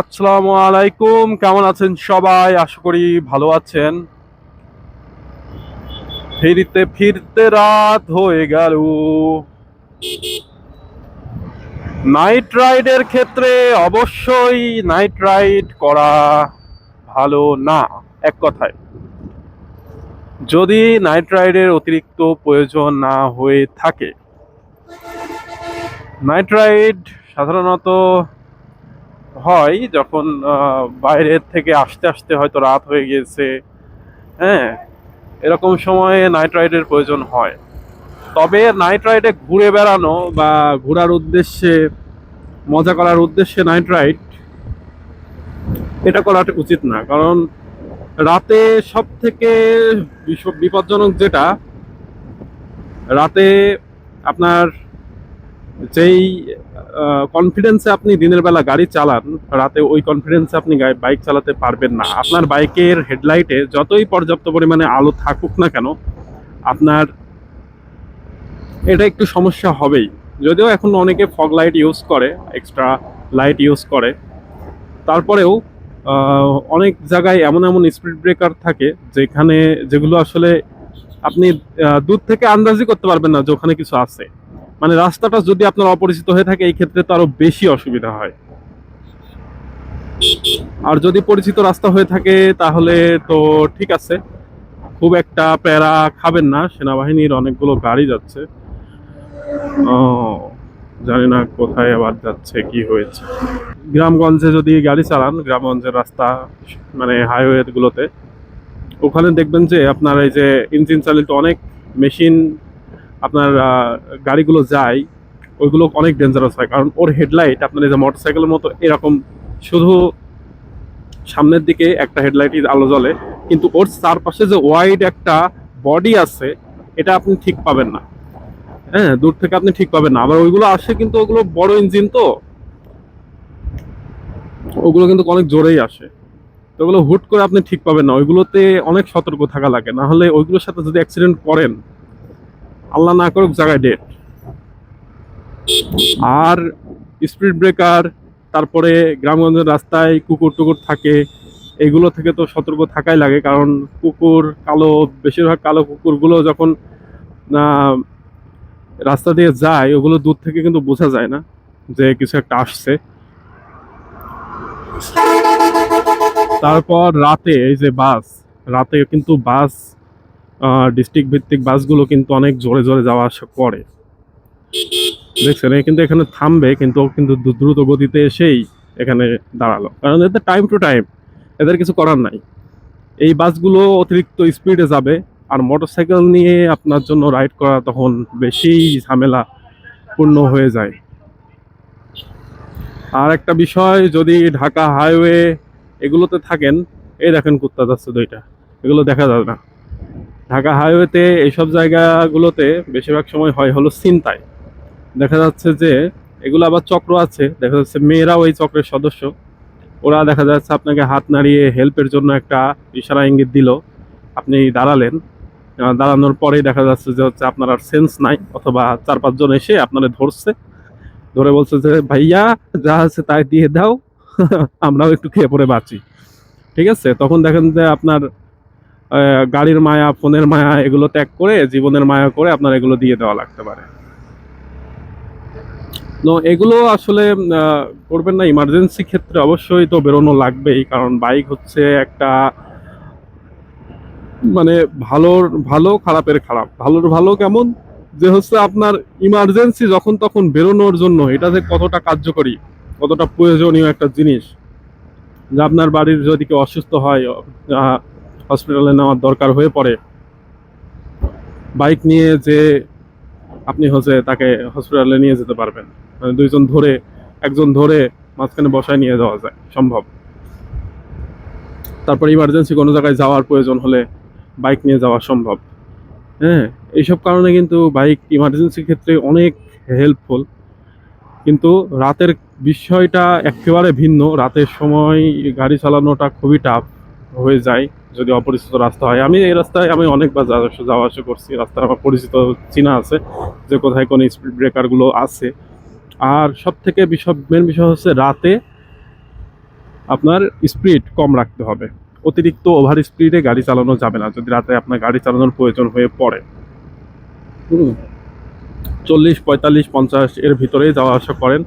আসসালামু আলাইকুম, কেমন আছেন সবাই? আশা করি ভালো আছেন। ফিরতে ফিরতে রাত হয়ে গেল। নাইট রাইডের ক্ষেত্রে অবশ্যই নাইট রাইড করা ভালো না, এক কথায়। যদি নাইট রাইডের অতিরিক্ত প্রয়োজন না হয়ে থাকে। নাইট রাইড সাধারণত হয় যখন বাইরের থেকে আসতে আসতে হয়তো রাত হয়ে গিয়েছে। হ্যাঁ এরকম সময়ে নাইট রাইডের প্রয়োজন হয়। তবে নাইট রাইডে ঘুরে বেড়ানো বা ঘোরার উদ্দেশ্যে, মজা করার উদ্দেশ্যে নাইট রাইড এটা করাটা উচিত না। কারণ রাতে সব থেকে বিপজ্জনক যেটা, রাতে আপনার যেই কনফিডেন্সে আপনি দিনের বেলা গাড়ি চালান, রাতে ওই কনফিডেন্সে আপনি বাইক চালাতে পারবেন না। আপনার বাইকের হেডলাইটে যতই পর্যাপ্ত পরিমাণে আলো থাকুক না কেন, আপনার এটা একটু সমস্যা হবেই। যদিও এখন অনেকে ফগ লাইট ইউজ করে এক্সট্রা লাইট ইউজ করে। তারপরেও অনেক জায়গায় এমন এমন স্পিড ব্রেকার থাকে, যেখানে যেগুলো আসলে আপনি দূর থেকে আন্দাজই করতে পারবেন না যে ওখানে কিছু আছে। মানে রাস্তাটা যদি আপনার অপরিচিত হয়ে থাকে, এই ক্ষেত্রে তো আরও বেশি অসুবিধা হয়। আর যদি পরিচিত রাস্তা হয়ে থাকে, তাহলে তো ঠিক আছে। খুব একটা প্যারা খাবেন না, সেনাবাহিনীর অনেকগুলো গাড়ি যাচ্ছে। জানি না কোথায় আবার যাচ্ছে, কি হয়েছে। গ্রামগঞ্জে যদি গাড়ি চালান, গ্রামগঞ্জের রাস্তা মানে হাইওয়ে গুলোতে, ওখানে দেখবেন যে আপনার এই যে ইঞ্জিন চালিত অনেক মেশিন আপনার গাড়িগুলো যায়, ওইগুলো অনেক ডেঞ্জারাস হয়। কারণ ওর হেডলাইট আপনার এই যে মোটরসাইকেলের মতো এরকম, শুধু সামনের দিকে একটা হেডলাইটই আলো জ্বলে, কিন্তু ওর চারপাশে যে ওয়াইড একটা বডি আছে, এটা আপনি ঠিক পাবেন না। হ্যাঁ দূর থেকে আপনি ঠিক পাবেন না। আবার ওইগুলো আসে কিন্তু ওগুলো বড় ইঞ্জিন তো। ওগুলো কিন্তু অনেক জোরেই আসে। তো ওগুলো হুট করে আপনি ঠিক পাবেন না। ওইগুলোতে অনেক সতর্ক থাকা লাগে। না হলে ওইগুলোর সাথে যদি অ্যাক্সিডেন্ট করেন আল্লাহ না করুক, জায়গায় ডেট আর স্পিড ব্রেকার তারপরে গ্রামগঞ্জের রাস্তায় কুকুর টুকুর থাকে, এগুলো থেকে তো সতর্ক থাকাই লাগে, কারণ কুকুর কালো, বেশিরভাগ কালো কুকুরগুলো যখন রাস্তা দিয়ে যায়, ওগুলো দূর থেকে কিন্তু বোঝা যায় না যে কিছু একটা আসছে। তারপর রাতে, এই যে বাস, রাতে কিন্তু বাস ডিস্ট্রিক্ট ভিত্তিক বাসগুলো কিন্তু অনেক জোরে জোরে যাওয়া আসা করে। দেখছেন কিন্তু এখানে থামবে, কিন্তু কিন্তু দ্রু- দ্রুত গতিতে এসেই এখানে দাঁড়াল। কারণ এদের টাইম টু টাইম এদের কিছু করার নাই। এই বাসগুলো অতিরিক্ত স্পিডে যাবে, আর মোটরসাইকেল নিয়ে আপনার জন্য রাইড করা তখন বেশি ঝামেলা পূর্ণ হয়ে যায়। আর একটা বিষয়, যদি ঢাকা হাইওয়ে এগুলোতে থাকেন, এই দেখেন কুত্তা যাচ্ছে দুইটা, এগুলো দেখা যাবে না। ঢাকা হাইওয়েতে এইসব জায়গাগুলোতে বেশিরভাগ সময় হয় হলো চিন্তায় দেখা যাচ্ছে যে এগুলো আবার চক্র আছে, দেখা যাচ্ছে মেয়েরাও এই চক্রের সদস্য। ওরা দেখা যাচ্ছে আপনাকে হাত নাড়িয়ে হেল্পের জন্য একটা ইশারা ইঙ্গিত দিল। আপনি দাঁড়ালেন দাঁড়ানোর পরেই দেখা যাচ্ছে যে হচ্ছে আপনার আর সেন্স নাই, অথবা চার পাঁচজন এসে আপনারা ধরছে। ধরে বলছে যে, ভাইয়া, যা আছে তাই দিয়ে দাও, আমরাও একটু খেয়ে পরে বাঁচি। ঠিক আছে? তখন দেখেন যে আপনার গাড়ির মায়া, ফোনের মায়া এগুলো ত্যাগ করে, জীবনের মায়া করে আপনার এগুলো দিয়ে দেওয়া লাগতে পারে। তো এগুলো আসলে করবেন না। ইমার্জেন্সি ক্ষেত্রে অবশ্যই তো বেরোনো লাগবেই, কারণ বাইক হচ্ছে একটা মানে ভালোর, ভালো খারাপের খারাপ। ভালোর ভালো কেমন? যে হচ্ছে আপনার ইমার্জেন্সি যখন তখন বেরোনোর জন্য, এটা যে কতটা কার্যকরী, কতটা প্রয়োজনীয় একটা জিনিস। যে আপনার বাড়ির যদি কেউ অসুস্থ হয় হসপিটালে নেওয়ার দরকার হয়ে পড়ে। বাইক নিয়ে যে আপনি হচ্ছে তাকে হসপিটালে নিয়ে যেতে পারবেন। মানে দুইজন ধরে, একজন ধরে মাঝখানে বসায় নিয়ে যাওয়া যায়, সম্ভব। তারপর ইমার্জেন্সি কোনো জায়গায় যাওয়ার প্রয়োজন হলে বাইক নিয়ে যাওয়া সম্ভব। হ্যাঁ এইসব কারণে কিন্তু বাইক ইমার্জেন্সির ক্ষেত্রে অনেক হেল্পফুল কিন্তু রাতের বিষয়টা একেবারে ভিন্ন। রাতের সময় গাড়ি চালানোটা খুবই টাফ হয়ে যায়। যদি অপরিচিত রাস্তা হয়। আমি এই রাস্তায় আমি অনেকবার যাওয়া আসা- করছি। রাস্তা আমার পরিচিত চিনা আছে যে কোথায় কোন স্পিড ব্রেকারগুলো আছে। আর সব থেকে বিষয় মেন বিষয় হচ্ছে রাতে আপনার স্পিড কম রাখতে হবে। অতিরিক্ত ওভার স্পিডে গাড়ি চালানো যাবে না। যদি রাতে আপনার গাড়ি চালানোর প্রয়োজন হয়ে পড়ে। চল্লিশ, পঁয়তাল্লিশ, পঞ্চাশ এর ভিতরেই যাওয়া আসা করেন।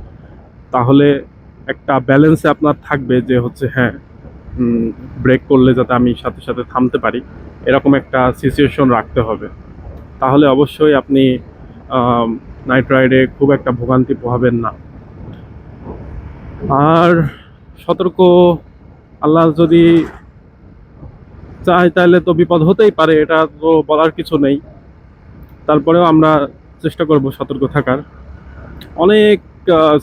তাহলে একটা ব্যালেন্সে আপনার থাকবে যে হচ্ছে হ্যাঁ ব্রেক করলে যাতে আমি সাথে সাথে থামতে পারি, এরকম একটা সিচুয়েশন রাখতে হবে। তাহলে অবশ্যই আপনি নাইট রাইডে খুব একটা ভোগান্তি পোহাবেন না। আর সতর্ক, আল্লাহ যদি চায় তাহলে তো বিপদ হতেই পারে, এটা তো বলার কিছু নেই। তারপরেও আমরা চেষ্টা করব সতর্ক থাকার। অনেক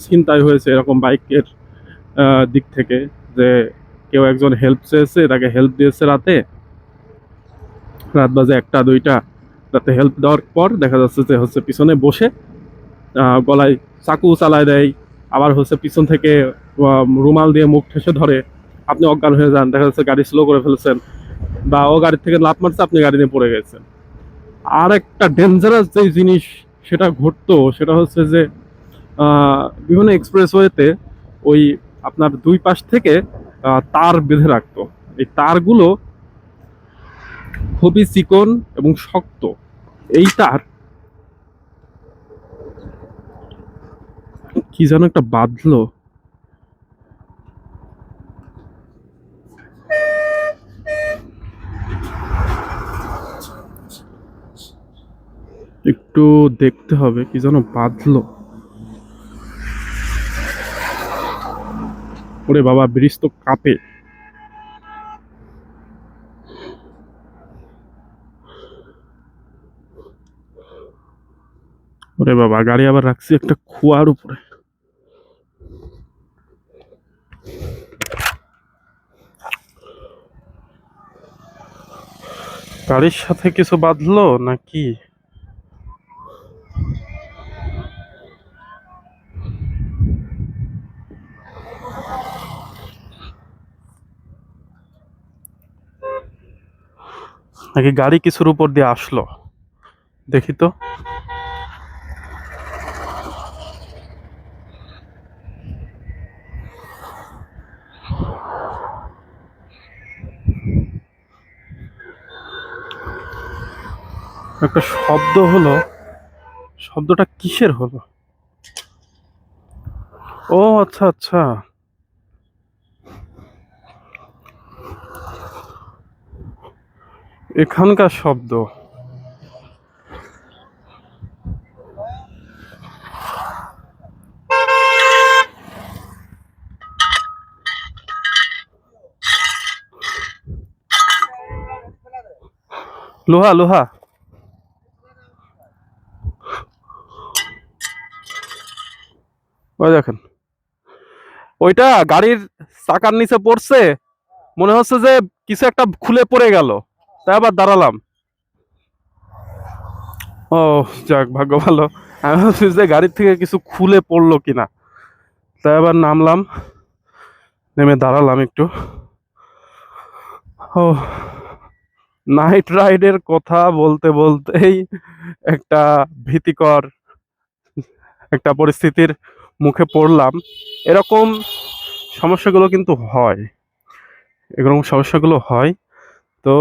চিন্তায় হয়েছে এরকম বাইকের দিক থেকে যে কেউ একজন হেল্প চেয়েছে, তাকে হেল্প দিয়েছে রাতে। রাত বাজে একটা, দুইটা। রাতে হেল্প দেওয়ার পর দেখা যাচ্ছে যে হচ্ছে পিছনে বসে গলায় চাকু চালায় দেয়, আবার হচ্ছে পিছন থেকে রুমাল দিয়ে মুখ ঠেসে ধরে। আপনি অজ্ঞান হয়ে যান, দেখা যাচ্ছে গাড়ি স্লো করে ফেলছেন, বা ও গাড়ি থেকে লাফ মারছে, আপনি গাড়ি নিয়ে পড়ে গেছেন। আর একটা ডেঞ্জারাস যে জিনিস সেটা ঘটতো, সেটা হচ্ছে যে বিভিন্ন এক্সপ্রেসওয়েতে ওই আপনার দুই পাশ থেকে তার বেঁধে রাখতো। এই তারগুলো খুবই চিকন এবং শক্ত। এই তার কি যেন একটা বাঁধলো। একটু দেখতে হবে কি যেন বাঁধলো। ওরে বাবা ব্রিজ তো কাঁপে। ওরে বাবা, গাড়ি আবার রাখছি একটা কুয়ার উপরে। গাড়ির সাথে কিছু বাঁধলো নাকি? নাকি গাড়ি কিছুর উপর দিয়ে আসলো? দেখি তো। একটা শব্দ হলো। শব্দটা কিসের হলো? ও আচ্ছা আচ্ছা। এখানকার শব্দ। লোহা লোহা। ওই দেখেন। ওইটা গাড়ির চাকার নিচে পড়ছে। মনে হচ্ছে যে কিছু একটা খুলে পড়ে গেল। তাই আবার দাঁড়ালাম। ও, যাক, ভাগ্য ভালো। আমি যে গাড়ির থেকে কিছু খুলে পড়ল কিনা। তাই আবার নামলাম, নেমে দাঁড়ালাম একটু। ও নাইট রাইডের কথা বলতে বলতেই একটা ভীতিকর একটা পরিস্থিতির মুখে পড়লাম। এরকম সমস্যাগুলো কিন্তু হয়। এরকম সমস্যাগুলো হয়। তো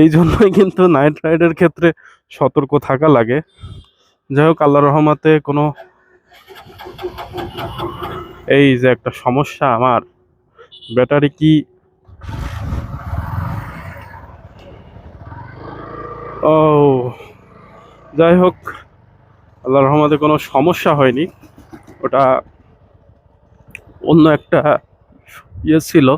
এই জন্যই কিন্তু নাইট রাইডের ক্ষেত্রে সতর্ক থাকা লাগে। যাই হোক আল্লাহ রহমাতে কোনো এই যে একটা সমস্যা আমার, ব্যাটারি কি? ও, যাই হোক আল্লাহ রহমতে কোনো সমস্যা হয়নি। ওটা অন্য একটা ইয়ে ছিল।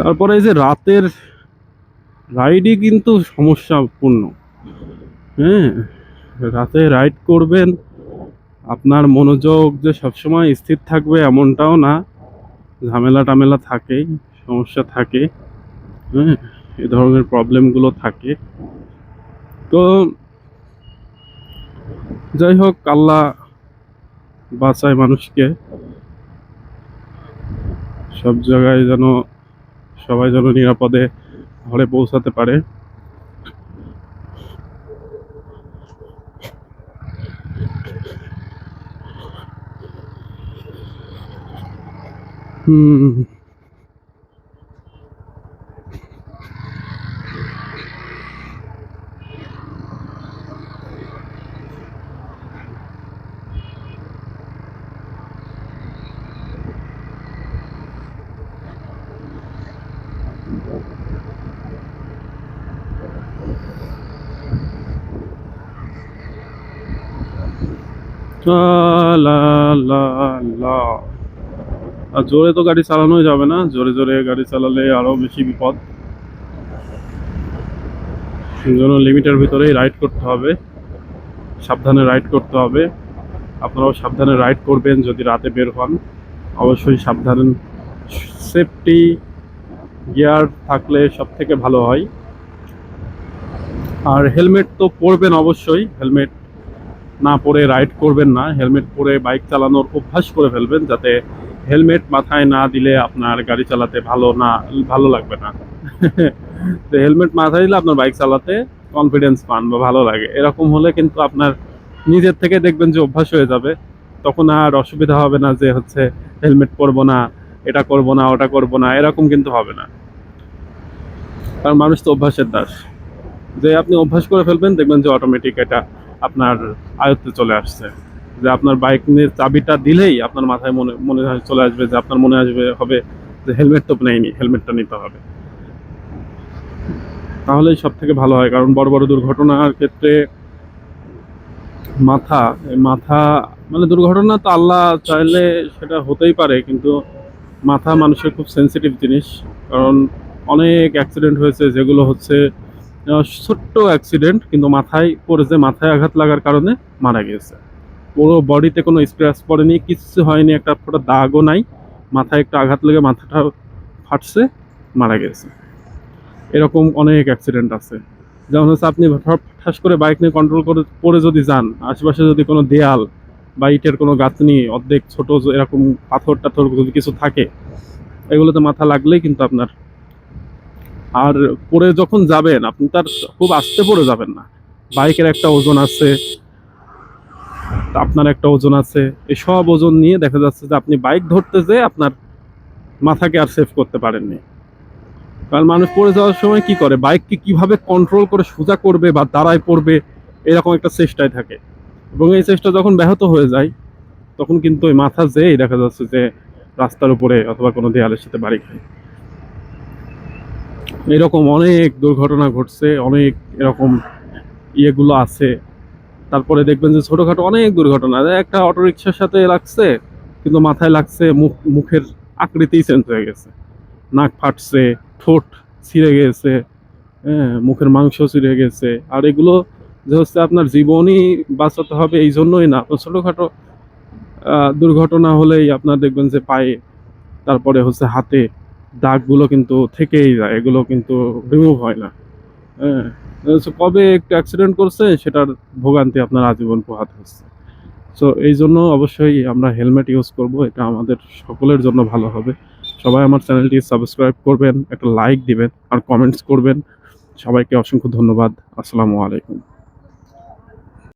তারপরে এই যে রাতের রাইডই কিন্তু সমস্যাপূর্ণ। হ্যাঁ রাতে রাইড করবেন, আপনার মনোযোগ যে সবসময় স্থির থাকবে এমনটাও না। ঝামেলা টামেলা থাকেই সমস্যা থাকে হ্যাঁ এ ধরনের প্রবলেমগুলো থাকে। তো যাই হোক, আল্লাহ বাঁচায় মানুষকে। সব জায়গায় যেন সবাই যেন নিরাপদে ঘরে পৌঁছাতে পারে। হুম। আর জোরে তো গাড়ি চালানোই যাবে না, জোরে জোরে গাড়ি চালালে আরও বেশি বিপদ। জন্য লিমিটের ভিতরেই রাইড করতে হবে, সাবধানে রাইড করতে হবে। আপনারাও সাবধানে রাইড করবেন যদি রাতে বের হন। অবশ্যই সাবধান সেফটি গিয়ার থাকলে সব থেকে ভালো হয়। আর হেলমেট তো পরবেন অবশ্যই হেলমেট না পরে রাইড করবেন না হেলমেট পরে বাইক চালানোর অভ্যাস করে ফেলবেন যাতে হেলমেট মাথায় না দিলে আপনার গাড়ি চালাতে ভালো না, ভালো লাগবে না। তো হেলমেট মাথায় দিলে আপনার বাইক চালাতে কনফিডেন্স পান বা ভালো লাগে। এরকম হলে কিন্তু আপনার নিজের থেকে দেখবেন যে অভ্যাস হয়ে যাবে। তখন আর অসুবিধা হবে না যে হচ্ছে হেলমেট পরবো না, এটা করব না, ওটা করব না, এরকম কিন্তু হবে না। কারণ মানুষ তো অভ্যাসের দাস। যে আপনি অভ্যাস করে ফেলবেন, দেখবেন যে অটোমেটিক এটা আপনার আয়ত্তে চলে আসছে। যে আপনার বাইক নিয়ে চাবিটা দিলেই আপনার মাথায় মনে মনে চলে আসবে, যে আপনার মনে আসবে, হবে যে হেলমেট তো নেয়নি হেলমেটটা নিতে হবে। তাহলেই সব থেকে ভালো হয়, কারণ বড় বড় দুর্ঘটনার ক্ষেত্রে মাথা মাথা মানে দুর্ঘটনা তো আল্লাহ চাইলে সেটা হতেই পারে, কিন্তু মাথা মানুষের খুব সেন্সিটিভ জিনিস, কারণ অনেক অ্যাক্সিডেন্ট হয়েছে, যেগুলো হচ্ছে ছোট্ট অ্যাক্সিডেন্ট কিন্তু মাথায় পড়েছে, মাথায় আঘাত লাগার কারণে মারা গিয়েছে। পুরো বডিতে কোনো স্ক্র্যাচ পড়েনি কিচ্ছু হয়নি, একটা ফোটা দাগও নাই। মাথায় একটা আঘাত লেগে মাথাটা ফাটছে, মারা গেছে এরকম অনেক অ্যাক্সিডেন্ট আছে। যেমন হচ্ছে আপনি ঠাস করে বাইক নিয়ে কন্ট্রোল করে পরে যদি যান, আশেপাশে যদি কোনো দেয়াল বা ইটের কোনো গাঁথনি, অর্ধেক, ছোট, এরকম পাথর টাথর যদি কিছু থাকে, এগুলোতে মাথা লাগলেই কিন্তু আপনার আর পরে যখন যাবেন, আপনি তার খুব আস্তে পড়ে যাবেন না। বাইকের একটা ওজন আছে, আপনার একটা ওজন আছে, এই সব ওজন নিয়ে দেখা যাচ্ছে যে আপনি বাইক ধরতে যেয়ে আপনার মাথাকে আর সেভ করতে পারেননি। কারণ মানুষ পড়ে যাওয়ার সময় কি করে? বাইককে কীভাবে কন্ট্রোল করে সোজা করবে বা দাঁড়ায় পড়বে, এরকম একটা চেষ্টায় থাকে। এবং এই চেষ্টা যখন ব্যাহত হয়ে যায়, তখন কিন্তু ওই মাথা যেই দেখা যাচ্ছে যে রাস্তার উপরে অথবা কোনো দেয়ালের সাথে বাড়ি খায়। এরকম অনেক দুর্ঘটনা ঘটছে, অনেক এরকম ইয়েগুলো আছে। তারপরে দেখবেন যে ছোটোখাটো অনেক দুর্ঘটনা। একটা অটোরিকশার সাথে লাগছে, কিন্তু মাথায় লাগছে, মুখ, মুখের আকৃতি চেঞ্জ হয়ে গেছে। নাক ফাটছে, ঠোঁট ছিঁড়ে গেছে হ্যাঁ মুখের মাংস ছিঁড়ে গেছে। আর এগুলো যে হচ্ছে আপনার জীবনই বাঁচাতে হবে, এই জন্যই না। ছোটোখাটো দুর্ঘটনা হলেই আপনার দেখবেন যে পায়ে, তারপরে হচ্ছে হাতে দাগগুলো কিন্তু থেকেই যায়, এগুলো কিন্তু রিমুভ হয় না। হ্যাঁ কবে একটু অ্যাক্সিডেন্ট করছে, সেটার ভোগান্তি আপনার আজীবন পোহাতে হচ্ছে। সো এই জন্য অবশ্যই আমরা হেলমেট ইউজ করব, এটা আমাদের সকলের জন্য ভালো হবে। সবাই আমার চ্যানেলটি সাবস্ক্রাইব করবেন, একটা লাইক দিবেন, আর কমেন্টস করবেন। সবাইকে অসংখ্য ধন্যবাদ। আসসালামু আলাইকুম।